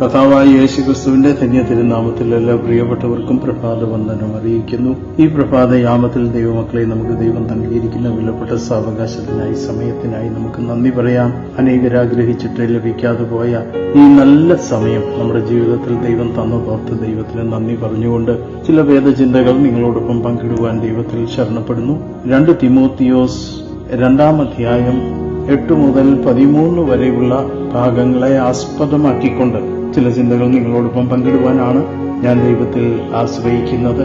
കഥാവായി യേശു ക്രിസ്തുവിന്റെ ധന്യ തിരുനാമത്തിൽ എല്ലാ പ്രിയപ്പെട്ടവർക്കും പ്രഭാത വന്ദനം അറിയിക്കുന്നു. ഈ പ്രഭാത യാമത്തിൽ ദൈവമക്കളെ നമുക്ക് ദൈവം നൽകിയിരിക്കുന്ന വിലപ്പെട്ട സാവകാശത്തിനായി സമയത്തിനായി നമുക്ക് നന്ദി പറയാം. അനേകരാഗ്രഹിച്ചിട്ട് ലഭിക്കാതെ പോയ ഈ നല്ല സമയം നമ്മുടെ ജീവിതത്തിൽ ദൈവം തന്നു തോർത്ത് ദൈവത്തിന് നന്ദി പറഞ്ഞുകൊണ്ട് ചില വേദചിന്തകൾ നിങ്ങളോടൊപ്പം പങ്കിടുവാൻ ദൈവത്തിൽ ശരണപ്പെടുന്നു. രണ്ട് തിമോത്തിയോസ് രണ്ടാം അധ്യായം എട്ട് മുതൽ പതിമൂന്ന് വരെയുള്ള ഭാഗങ്ങളെ ആസ്പദമാക്കിക്കൊണ്ട് ചില ചിന്തകൾ നിങ്ങളോടൊപ്പം പങ്കിടുവാനാണ് ഞാൻ ദൈവത്തിൽ ആശ്രയിക്കുന്നത്.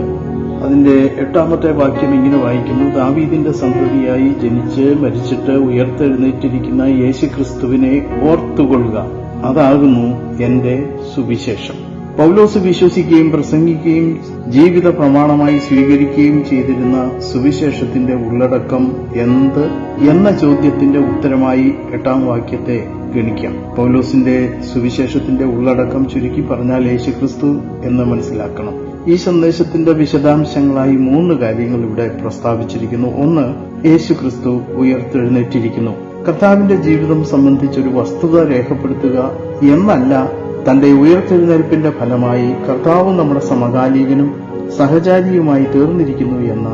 അതിന്റെ എട്ടാമത്തെ വാക്യം ഇങ്ങനെ വായിക്കുന്നു ദാവീദിന്റെ സന്തതിയായി ജനിച്ച് മരിച്ചിട്ട് ഉയർത്തെഴുന്നേറ്റിരിക്കുന്ന യേശു ക്രിസ്തുവിനെ ഓർത്തുകൊള്ളുക. അതാകുന്നു എന്റെ സുവിശേഷം. പൗലോസ് വിശ്വസിക്കുകയും പ്രസംഗിക്കുകയും ജീവിത പ്രമാണമായി സ്വീകരിക്കുകയും ചെയ്തിരുന്ന സുവിശേഷത്തിന്റെ ഉള്ളടക്കം എന്ത് എന്ന ചോദ്യത്തിന്റെ ഉത്തരമായി എട്ടാം വാക്യത്തെ ഗണിക്കാം. പൗലോസിന്റെ സുവിശേഷത്തിന്റെ ഉള്ളടക്കം ചുരുക്കി പറഞ്ഞാൽ യേശുക്രിസ്തു എന്ന് മനസ്സിലാക്കണം. ഈ സന്ദേശത്തിന്റെ വിശദാംശങ്ങളായി മൂന്ന് കാര്യങ്ങൾ ഇവിടെ പ്രസ്താവിച്ചിരിക്കുന്നു. ഒന്ന് യേശുക്രിസ്തു ഉയർത്തെഴുന്നേറ്റിരിക്കുന്നു. കർത്താവിന്റെ ജീവിതം സംബന്ധിച്ചൊരു വസ്തുത രേഖപ്പെടുത്തുക എന്നല്ല തന്റെ ഉയർത്തെഴുന്നേൽപ്പിന്റെ ഫലമായി കർത്താവ് നമ്മുടെ സമകാലികനും സഹചാരിയുമായി തീർന്നിരിക്കുന്നു എന്ന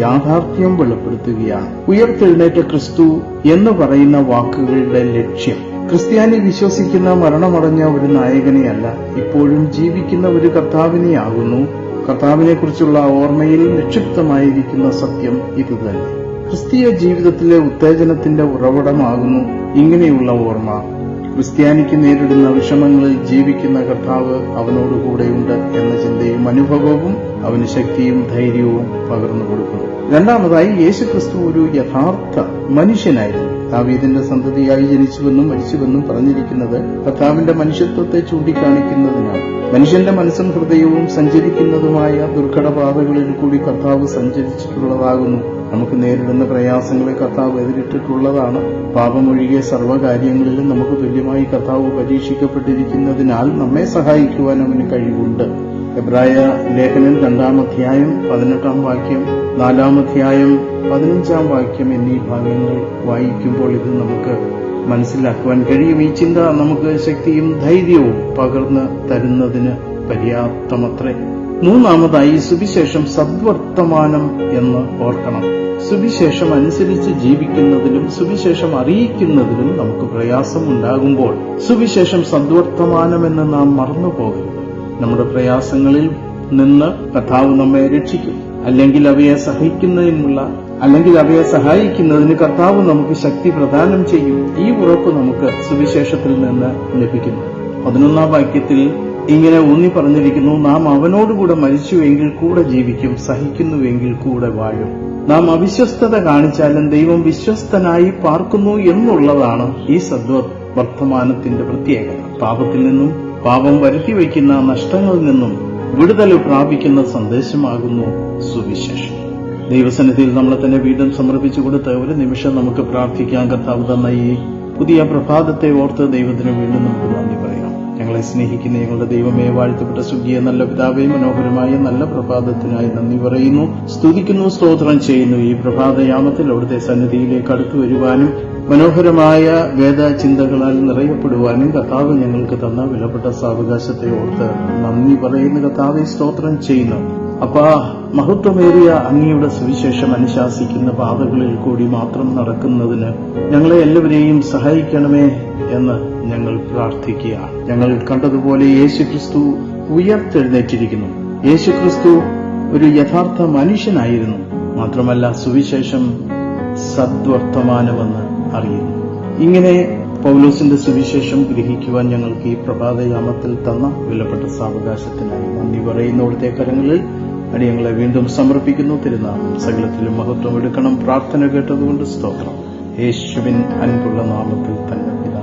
യാഥാർത്ഥ്യം വെളിപ്പെടുത്തുകയാണ്. ഉയർത്തെഴുന്നേറ്റ ക്രിസ്തു എന്ന് പറയുന്ന വാക്കുകളുടെ ലക്ഷ്യം ക്രിസ്ത്യാനി വിശ്വസിക്കുന്ന മരണമടഞ്ഞ ഒരു നായകനെയല്ല ഇപ്പോഴും ജീവിക്കുന്ന ഒരു കർത്താവിനെയാകുന്നു. കർത്താവിനെ കുറിച്ചുള്ള ഓർമ്മയിൽ നിക്ഷിപ്തമായിരിക്കുന്ന സത്യം ഇതുതന്നെ. ക്രിസ്തീയ ജീവിതത്തിലെ ഉത്തേജനത്തിന്റെ ഉറവിടമാകുന്നു ഇങ്ങനെയുള്ള ഓർമ്മ. ക്രിസ്ത്യാനിക്ക് നേരിടുന്ന വിഷമങ്ങളിൽ ജീവിക്കുന്ന കർത്താവ് അവനോടുകൂടെയുണ്ട് എന്ന ചിന്തയും അനുഭവവും അവന് ശക്തിയും ധൈര്യവും പകർന്നു കൊടുക്കുന്നു രണ്ടാമതായി യേശുക്രിസ്തു ഒരു യഥാർത്ഥ മനുഷ്യനായിരുന്നു. ദാവീദിന്റെ സന്തതിയായി ജനിച്ചുവെന്നും മരിച്ചുവെന്നും പറഞ്ഞിരിക്കുന്നത് കർത്താവിന്റെ മനുഷ്യത്വത്തെ ചൂണ്ടിക്കാണിക്കുന്നതിനാണ് മനുഷ്യന്റെ മനസ്സും ഹൃദയവും സഞ്ചരിക്കുന്നതുമായ ദുർഘടപാതകളിൽ കൂടി കർത്താവ് സഞ്ചരിച്ചിട്ടുള്ളതാകുന്നു. നമുക്ക് നേരിടുന്ന പ്രയാസങ്ങളെ കർത്താവ് എതിരിട്ടിട്ടുള്ളതാണ്. പാപമൊഴികെ സർവകാര്യങ്ങളിലും നമുക്ക് തുല്യമായി കർത്താവ് പരീക്ഷിക്കപ്പെട്ടിരിക്കുന്നതിനാൽ നമ്മെ സഹായിക്കുവാൻ അവന് കഴിവുണ്ട്. എബ്രായ ലേഖനം രണ്ടാം അധ്യായം പതിനെട്ടാം വാക്യം നാലാം അധ്യായം പതിനഞ്ചാം വാക്യം എന്നീ ഭാഗങ്ങൾ വായിക്കുമ്പോൾ ഇത് നമുക്ക് മനസ്സിലാക്കുവാൻ കഴിയും. ഈ ചിന്ത നമുക്ക് ശക്തിയും ധൈര്യവും പകർന്ന് തരുന്നതിന് പര്യാപ്തമത്രേ. മൂന്നാമതായി സുവിശേഷം സദ്വർത്തമാനം എന്ന് ഓർക്കണം. സുവിശേഷം അനുസരിച്ച് ജീവിക്കുന്നതിലും സുവിശേഷം അറിയിക്കുന്നതിലും നമുക്ക് പ്രയാസം ഉണ്ടാകുമ്പോൾ സുവിശേഷം സദ്വർത്തമാനമെന്ന് നാം മറന്നു പോകരുത് നമ്മുടെ പ്രയാസങ്ങളിൽ നിന്ന് കഥാവ് നമ്മെ രക്ഷിക്കും. അല്ലെങ്കിൽ അവയെ സഹിക്കുന്നതിനുള്ള അല്ലെങ്കിൽ അവയെ സഹായിക്കുന്നതിന് കർത്താവ് നമുക്ക് ശക്തി പ്രദാനം ചെയ്യും. ഈ ഉറപ്പ് നമുക്ക് സുവിശേഷത്തിൽ നിന്ന് ലഭിക്കുന്നു. പതിനൊന്നാം വാക്യത്തിൽ ഇങ്ങനെ ഊന്നി പറഞ്ഞിരിക്കുന്നു നാം അവനോടുകൂടെ മരിച്ചുവെങ്കിൽ കൂടെ ജീവിക്കും സഹിക്കുന്നുവെങ്കിൽ കൂടെ വാഴും. നാം അവിശ്വസ്തത കാണിച്ചാലും ദൈവം വിശ്വസ്തനായി പാർക്കുന്നു എന്നുള്ളതാണ് ഈ സദ്വ വർത്തമാനത്തിന്റെ പ്രത്യേകത. പാപത്തിൽ നിന്നും പാപം വരുത്തിവെക്കുന്ന നഷ്ടങ്ങളിൽ നിന്നും വിടുതൽ പ്രാപിക്കുന്ന സന്ദേശമാകുന്നു സുവിശേഷം. ദൈവസന്നിധിയിൽ നമ്മളെ തന്നെ വീണ്ടും സമർപ്പിച്ചു കൊടുത്ത് ഒരു നിമിഷം നമുക്ക് പ്രാർത്ഥിക്കാൻ കർത്താവ് തന്ന ഈ പുതിയ പ്രഭാതത്തെ ഓർത്ത് ദൈവത്തിന് വീണ്ടും നമുക്ക് നന്ദി പറയാം. ഞങ്ങളെ സ്നേഹിക്കുന്ന ഞങ്ങളുടെ ദൈവമേ വാഴ്ത്തപ്പെട്ട സുഖിയെ നല്ല പിതാവേ മനോഹരമായ നല്ല പ്രഭാതത്തിനായി നന്ദി പറയുന്നു. സ്തുതിക്കുന്നു സ്തോത്രം ചെയ്യുന്നു ഈ പ്രഭാതയാമത്തിൽ അവിടുത്തെ സന്നിധിയിലേക്ക് അടുത്തു വരുവാനും മനോഹരമായ വേദചിന്തകളാൽ നിറയപ്പെടുവാനും കർത്താവ് ഞങ്ങൾക്ക് തന്ന വിലപ്പെട്ട സാവകാശത്തെ ഓർത്ത് നന്ദി പറയുന്ന. കർത്താവെ സ്തോത്രം ചെയ്യുന്നു. അപ്പ മഹത്വമേറിയ അങ്ങയുടെ സുവിശേഷം അനുശാസിക്കുന്ന പാതകളിൽ കൂടി മാത്രം നടക്കുന്നതിന് ഞങ്ങളെ എല്ലാവരെയും സഹായിക്കണമേ എന്ന് ഞങ്ങൾ പ്രാർത്ഥിക്കുക. ഞങ്ങൾ കണ്ടതുപോലെ യേശു ക്രിസ്തു ഉയർത്തെഴുന്നേറ്റിരിക്കുന്നു. യേശു ക്രിസ്തു ഒരു യഥാർത്ഥ മനുഷ്യനായിരുന്നു. മാത്രമല്ല സുവിശേഷം സദ്വർത്തമാനമെന്ന് അറിയുന്നു. ഇങ്ങനെ പൗലോസിന്റെ സുവിശേഷം ഗ്രഹിക്കുവാൻ ഞങ്ങൾക്ക് ഈ പ്രഭാതയാമത്തിൽ തന്ന വിലപ്പെട്ട സാവകാശത്തിനായി നന്ദി പറയുന്ന. അവിടുത്തെ കരങ്ങളിൽ അടിയങ്ങളെ വീണ്ടും സമർപ്പിക്കുന്നു. തിരുനാമം സകലത്തിലും മഹത്വം എടുക്കണം. പ്രാർത്ഥന കേട്ടതുകൊണ്ട് സ്തോത്രം. യേശുവിൻ അൻപുള്ള നാമത്തിൽ തന്നെ.